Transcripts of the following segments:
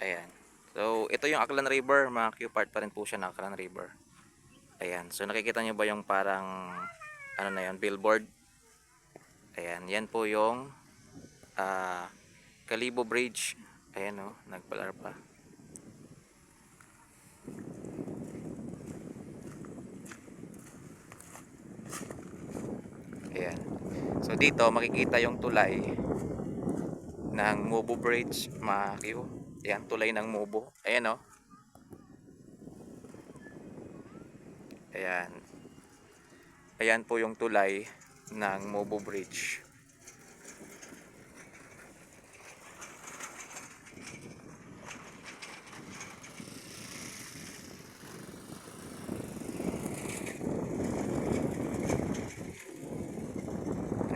Ayan. So, ito yung Aklan River. Mga Q part pa rin po siya ng Aklan River. Ayan. So, nakikita nyo ba yung parang, ano na yun, billboard? Ayan. Yan po yung ah Kalibo Bridge. Ayan o, nagpalar pa. Ayan. So dito makikita yung tulay ng Mubo Bridge, mga Q. Ayan, tulay ng Mubo. Ayan o. Ayan. Ayan po yung tulay ng Mubo Bridge.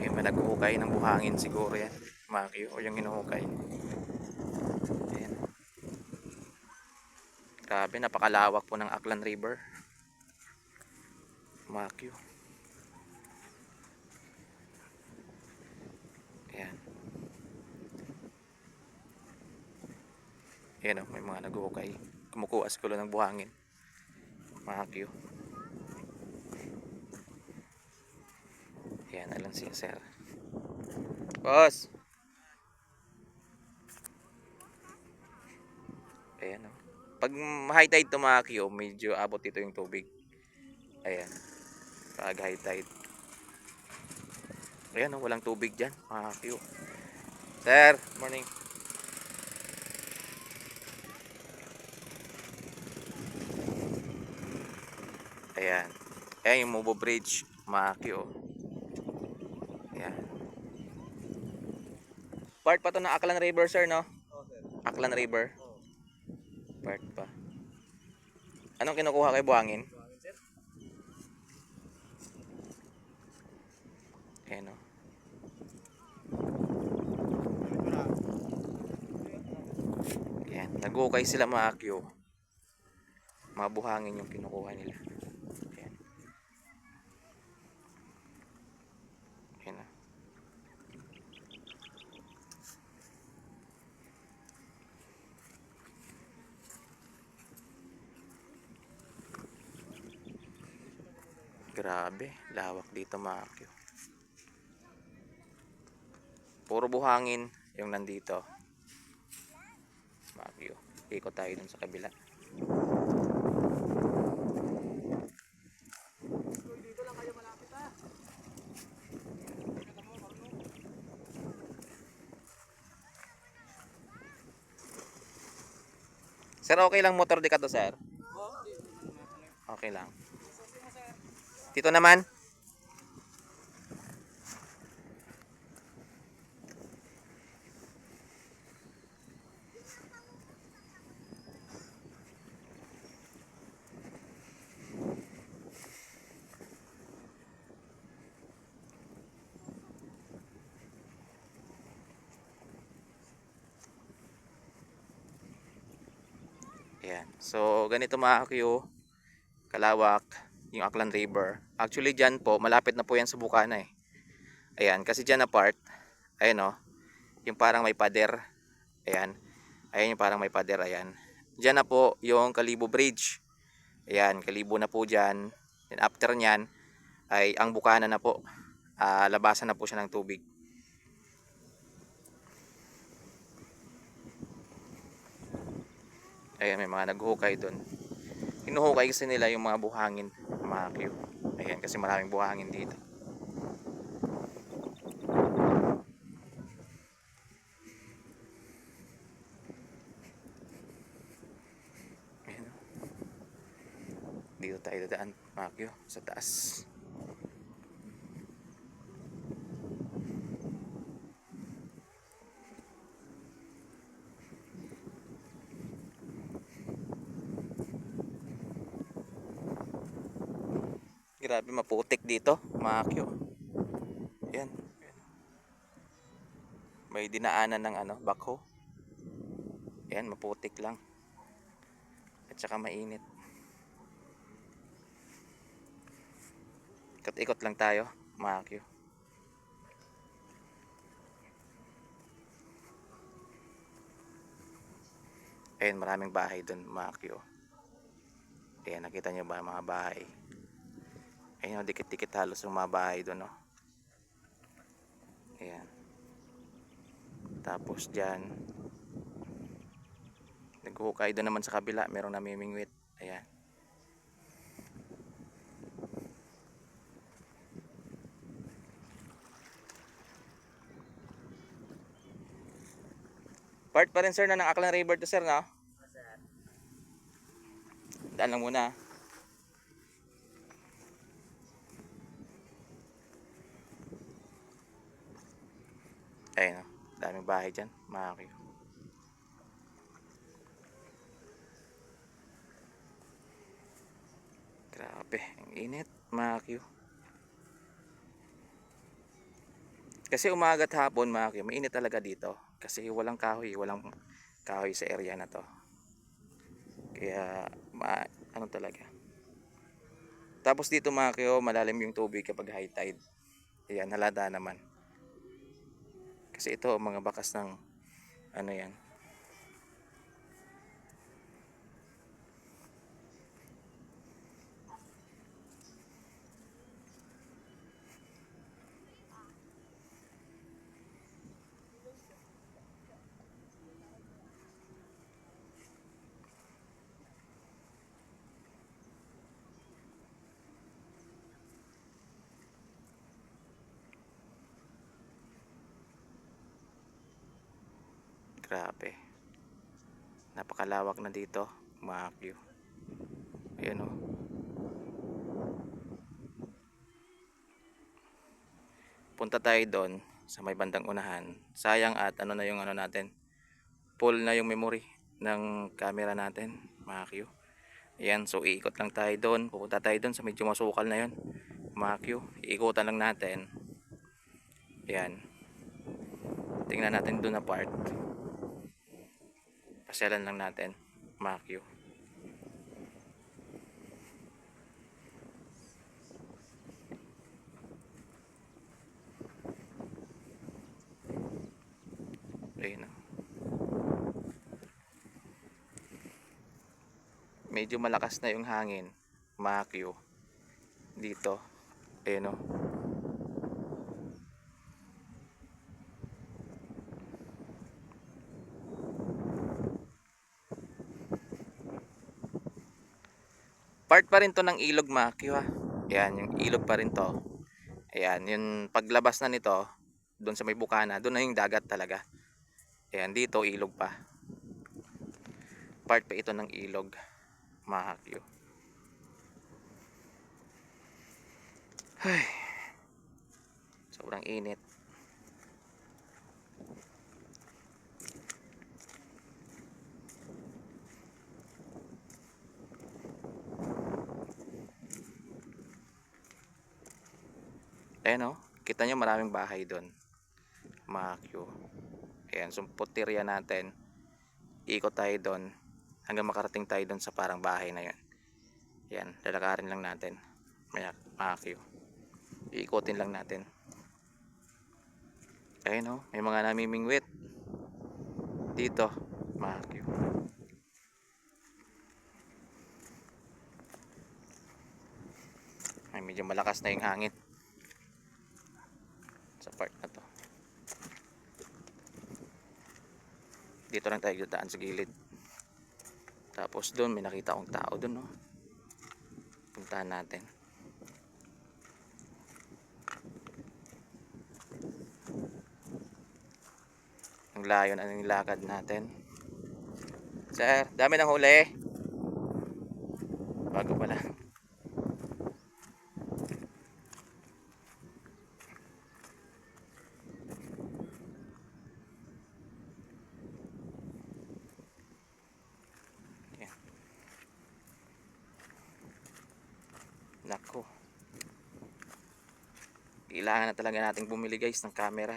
Ay, may naghuhukay ng buhangin siguro yan. Maki o yung hinuhukay. Ayan. Grabe, napakalawak po ng Aklan River. Makyo. Ayan. Ayan o, may mga naghuhukay. Kumukuha siguro ng buhangin. Makyo. Ayan, alam siya, sir. Boss! Ayan o. Pag high tide tumakyo, medyo abot dito yung tubig. Ayan. Pag high tide. Ayan o, walang tubig dyan. Makakyo. Sir, morning. Ayan. Ayan yung Mubo Bridge. Makakyo. Ayan. Part pa to ng Aklan River, sir, no? Aklan River. Part pa. Anong kinukuha kay buhangin? Ayan o. Ayan. Nag-ukay sila mga akyo. Mga buhangin yung kinukuha nila. Ayan. Ayan o. Grabe, lawak dito mga. Puro buhangin yung nandito. Mga akyo. Ikot tayo dun sa kabila. Sir, okay lang motor di ka to, sir? Okay lang. Dito naman. Ayan. So, ganito mga kakyo, kalawak, yung Aklan River. Actually, dyan po, malapit na po yan sa Bukana eh. Ayan, kasi dyan na part, ayan o, yung parang may pader. Ayan, ayan yung parang may pader, ayan. Dyan na po yung Kalibo Bridge. Ayan, Kalibo na po dyan. Then after nyan, ay ang Bukana na po. Ah, labasan na po siya ng tubig. Ayan, may mga naghuhukay doon. Hinuhukay kasi nila yung mga buhangin, mga Q. Ayan, kasi maraming buhangin dito. Ayan. oh. Dito tayo dadaan, Q, sa taas. Grabe maputik dito, Q. Ayan. May dinaanan ng ano, backhoe. Ayan, maputik lang. At saka mainit. Ikot-ikot lang tayo, Q. Ayan, maraming bahay doon, Q. Ayan, nakita nyo ba mga bahay? Ayan, oh, dikit-dikit halos yung mga bahay doon, oh. Ayan. Tapos dyan, naghuhukay doon naman sa kabila, merong namimingwit. Ayan. Part pa rin sir na ng Aklan River to sir, no? Daan lang muna. Daming bahay dyan, mga kayo. Grabe, ang init, mga kayo. Kasi umaga at hapon, mga kayo, mainit talaga dito. Kasi walang kahoy, walang kahoy sa area na to. Kaya, ma ano talaga. Tapos dito mga kayo, malalim yung tubig kapag high tide. Ayan, halata naman. Kasi ito, mga bakas ng, ano yan. Grabe. Napakalawak na dito, mga Q. Ayan o. Punta tayo doon sa may bandang unahan. Sayang at ano na yung ano natin. Full na yung memory ng camera natin, mga Q. Ayan, so iikot lang tayo doon. Pupunta tayo doon sa medyo masukal na yun. Mga Q, iikutan lang natin. Ayan. Tingnan natin doon na part pasyalan lang natin mga Q. Ayun o. Medyo malakas na yung hangin mga. Dito. Ayun o. part pa rin to ng ilog Makyo ha. Ayan, yung ilog pa rin to. Ayan, yung paglabas na nito, doon sa may bukana, doon na yung dagat talaga. Ayan, dito ilog pa. Part pa ito ng ilog. Mahakyo. Ay. Sobrang init. Ayan o, kita nyo maraming bahay doon. Q. Ayan, so putirya natin. Ikot tayo doon hanggang makarating tayo doon sa parang bahay na yun. Ayan, lalakarin lang natin. Q. Iikotin lang natin. Ayan o, may mga namimingwit. Dito, Q. Ay, medyo malakas na yung hangin sa part na to. Dito lang tayo dadaan sa gilid. Tapos doon may nakita akong tao doon no puntahan natin. Ang layo na ng lakad natin. Sir dami ng huli Kailangan na talaga nating bumili guys ng camera.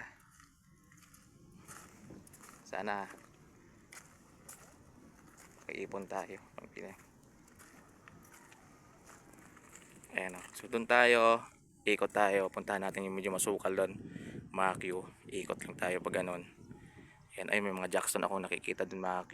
Sana kaipon tayo. Pagpili. Ayan o. So doon tayo. Ikot tayo. Puntahan natin yung medyo masukal doon. Mga Q. Ikot lang tayo pag ganun. Ayan ay may mga Jackson ako nakikita doon mga Q.